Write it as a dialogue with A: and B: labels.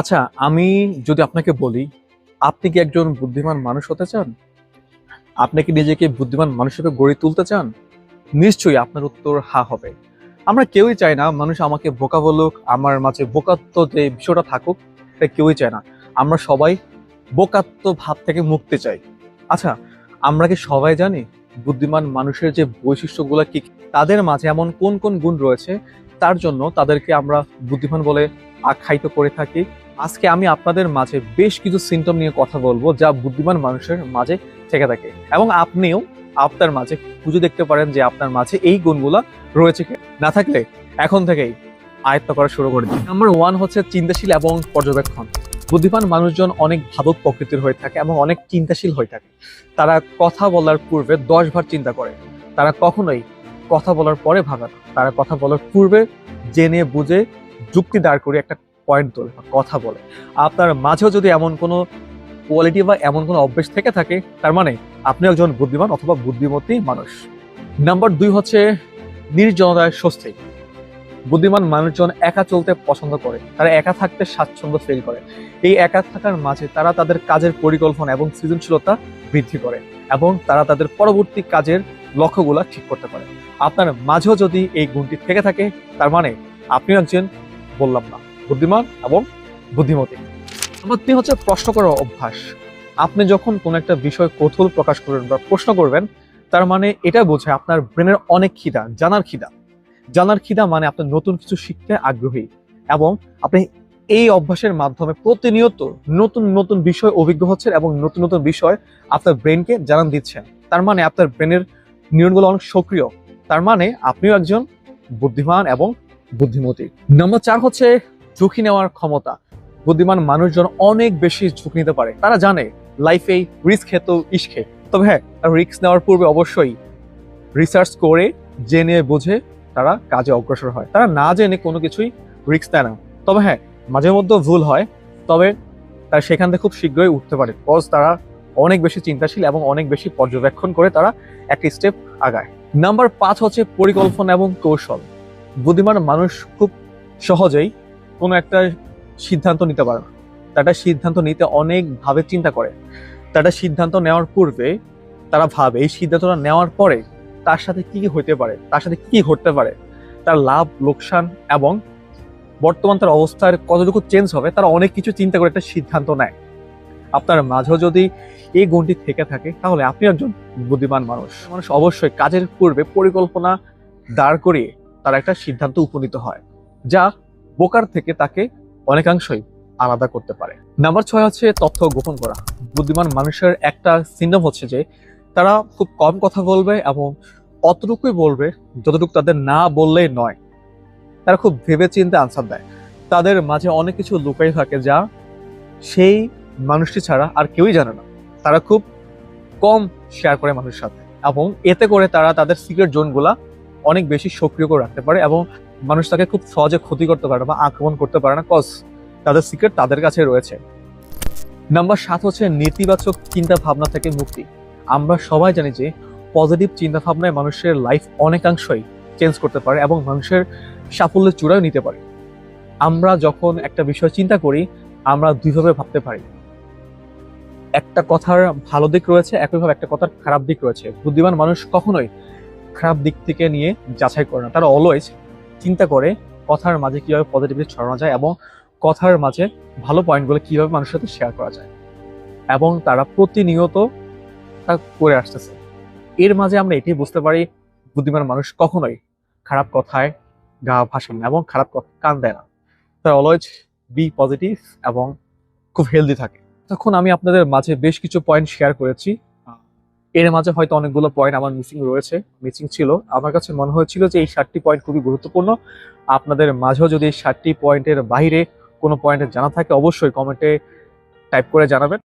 A: আচ্ছা আমি যদি আপনাকে বলি, আপনি কি একজন বুদ্ধিমান মানুষ হতে চান? আপনি কি নিজেকে বুদ্ধিমান মানুষ হিসেবে গড়ে তুলতে চান? নিশ্চয়ই আপনার উত্তর হা হবে। আমরা কেউই চাই না মানুষ আমাকে বোকা বলুক, আমার মাঝে বোকাত্ব যে বিষয়টা থাকুক, এটা কেউই চায় না। আমরা সবাই বোকাত্ব ভাব থেকে মুক্তি চাই। আচ্ছা আমরা কি সবাই জানি বুদ্ধিমান মানুষের যে বৈশিষ্ট্যগুলো কি? তাদের মাঝে এমন কোন কোন গুণ রয়েছে? তার জন্য তাদেরকে আমরা বুদ্ধিমান বলে আখ্যায়িত করে থাকি। আজকে আমি আপনাদের মাঝে বেশ কিছু সিমটম নিয়ে কথা বলব যা বুদ্ধিমান মানুষের মাঝে থেকে থাকে। এবং আপনিও আপনার মাঝে খুঁজে দেখতে পারেন যে আপনার মাঝে এই গুণগুলা রয়েছে না থাকলে এখন থেকেই আয়ত্ত করা শুরু করে দিন। নাম্বার ওয়ান হচ্ছে চিন্তাশীল এবং পর্যবেক্ষণ। বুদ্ধিমান মানুষজন অনেক ভাবক প্রকৃতির হয়ে থাকে এবং অনেক চিন্তাশীল হয়ে থাকে। তারা কথা বলার পূর্বে দশ বার চিন্তা করে। তারা কখনোই কথা বলার পরে ভাবে না। তারা কথা বলার পূর্বে জেনে, বুঝে যুক্তি দাঁড় করে একটা পয়েন্ট তোলে বা কথা বলে। আপনার মাঝেও যদি এমন কোনো কোয়ালিটি বা এমন কোনো অভ্যেস থেকে থাকে, তার মানে আপনি একজন বুদ্ধিমান অথবা বুদ্ধিমতী মানুষ। নাম্বার দুই হচ্ছে নির্জনতায় স্বস্তি। বুদ্ধিমান মানুষজন একা চলতে পছন্দ করে। তারা একা থাকতে স্বাচ্ছন্দ্য ফিল করে। এই একা থাকার মাঝে তারা তাদের কাজের পরিকল্পনা এবং সৃজনশীলতা বৃদ্ধি করে এবং তারা তাদের পরবর্তী কাজের লক্ষ্যগুলো ঠিক করতে পারে। আপনার মাঝেও যদি এই গুণটি থেকে থাকে, তার মানে আপনিও একজন বললাম না। বুদ্ধিমান এবং বুদ্ধিমতী। নাম্বার তিন হচ্ছে প্রশ্ন করার অভ্যাস। আপনি যখন কোনো একটা বিষয় কৌতূহল প্রকাশ করবেন বা প্রশ্ন করবেন, তার মানে এটা বোঝায় আপনার ব্রেনের অনেক খিদা, জানার খিদা। জানার খিদা মানে আপনি নতুন কিছু শিখতে আগ্রহী এবং আপনি এই অভ্যাসের মাধ্যমে প্রতিনিয়ত নতুন নতুন বিষয় অভিজ্ঞ হচ্ছেন এবং নতুন নতুন বিষয় আপনার ব্রেনকে জানান দিচ্ছেন। তার মানে আপনার ব্রেনের নিউরনগুলো অনেক সক্রিয়। তার মানে আপনিও একজন বুদ্ধিমান এবং বুদ্ধিমতী। নম্বর চার হচ্ছে ঝুঁকি নেওয়ার ক্ষমতা। বুদ্ধিমান মানুষজন অনেক বেশি ঝুঁকি নিতে পারে। তারা জানে লাইফে রিস্ক খেত ইস্কে তবে হ্যাঁ রিস্ক নেওয়ার পূর্বে অবশ্যই রিসার্চ করে জেনে বুঝে তারা কাজে অগ্রসর হয়। তারা না জেনে কোনো কিছুই রিস্ক নেয় না। তবে হ্যাঁ মাঝে মধ্যে ভুল হয়। তবে তারা সেখান থেকে খুব শীঘ্রই উঠতে পারে। কজ তারা অনেক বেশি চিন্তাশীল এবং অনেক বেশি পর্যবেক্ষণ করে তারা একটা স্টেপ আগায়। নাম্বার পাঁচ হচ্ছে পরিকল্পনা এবং কৌশল। বুদ্ধিমান মানুষ খুব সহজেই কোনো একটা সিদ্ধান্ত নিতে পারে না। তারা সিদ্ধান্ত নিতে অনেক ভাবে চিন্তা করে। তারা সিদ্ধান্ত নেওয়ার পূর্বে তারা ভাবে, এই সিদ্ধান্তটা নেওয়ার পরে তার সাথে কি কি হতে পারে, তার সাথে কি ঘটতে পারে, তার লাভ, লোকসান এবং বর্তমান তার অবস্থার কতটুকু চেঞ্জ হবে, তারা অনেক কিছু চিন্তা করে একটা সিদ্ধান্ত নেয়। আপনার মাঝেও যদি এই গুণটি থেকে থাকে, তাহলে আপনি একজন বুদ্ধিমান মানুষ। মানুষ অবশ্যই কাজের পূর্বে পরিকল্পনা দাঁড় করিয়ে তারা একটা সিদ্ধান্ত উপনীত হয়, যা বোকার থেকে তাকে অনেকাংশই আলাদা করতে পারে। নাম্বার ছয় হচ্ছে তথ্য গোপন করা। বুদ্ধিমান মানুষের একটা সিন্ডম হচ্ছে যে, তারা খুব কম কথা বলবে এবং অতটুকুই বলবে যতটুকু তাদের না বললেই নয়। তারা খুব ভেবে চিন্তে আনসার দেয়। তাদের মাঝে অনেক কিছু লুকাই থাকে যা সেই মানুষটি ছাড়া আর কেউই জানে না। তারা খুব কম শেয়ার করে মানুষের সাথে এবং এতে করে তারা তাদের সিক্রেট জোনগুলা অনেক বেশি সক্রিয় করে রাখতে পারে এবং মানুষ তাকে খুব সহজে ক্ষতি করতে পারে বা আক্রমণ করতে পারে না কজ তাদের সিক্রেট তাদের কাছে রয়েছে। নাম্বার সাত হচ্ছে নেতিবাচক চিন্তা ভাবনা থেকে মুক্তি। আমরা সবাই জানি যে পজিটিভ চিন্তা ভাবনায় মানুষের লাইফ অনেকাংশই চেঞ্জ করতে পারে এবং মানুষের সাফল্যের চূড়াও নিতে পারে। আমরা যখন একটা বিষয় চিন্তা করি, আমরা দুইভাবে ভাবতে পারি। একটা কথার ভালো দিক রয়েছে একইভাবে একটা কথার খারাপ দিক রয়েছে। বুদ্ধিমান মানুষ কখনোই খারাপ দিক থেকে নিয়ে যাচাই করে না। তারা অলওয়েজ চিন্তা করে কথার মাঝে কীভাবে পজিটিভিটি ছড়ানো যায় এবং কথার মাঝে ভালো পয়েন্টগুলো কীভাবে মানুষের সাথে শেয়ার করা যায়। এবং তারা প্রতিনিয়ত তা করে আসতেছে। এর মাঝে আমরা এটাই বুঝতে পারি, বুদ্ধিমান মানুষ কখনোই খারাপ কথায় গা ভাসান না এবং খারাপ কথা কান দেয় না। তারা অলওয়েজ বি পজিটিভ এবং খুব হেলদি থাকে। তখন আমি আপনাদের মাঝে বেশ কিছু পয়েন্ট শেয়ার করেছি। এর মাঝে হয়তো অনেকগুলো পয়েন্ট আমার মিসিং রয়েছে মিসিং ছিল। আমার কাছে মনে হয়েছিল যে এই ষাটটি পয়েন্ট খুবই গুরুত্বপূর্ণ। আপনাদের মাঝেও যদি এই ষাটটি পয়েন্টের বাইরে কোনো পয়েন্টের জানা থাকে, অবশ্যই কমেন্টে টাইপ করে জানাবেন।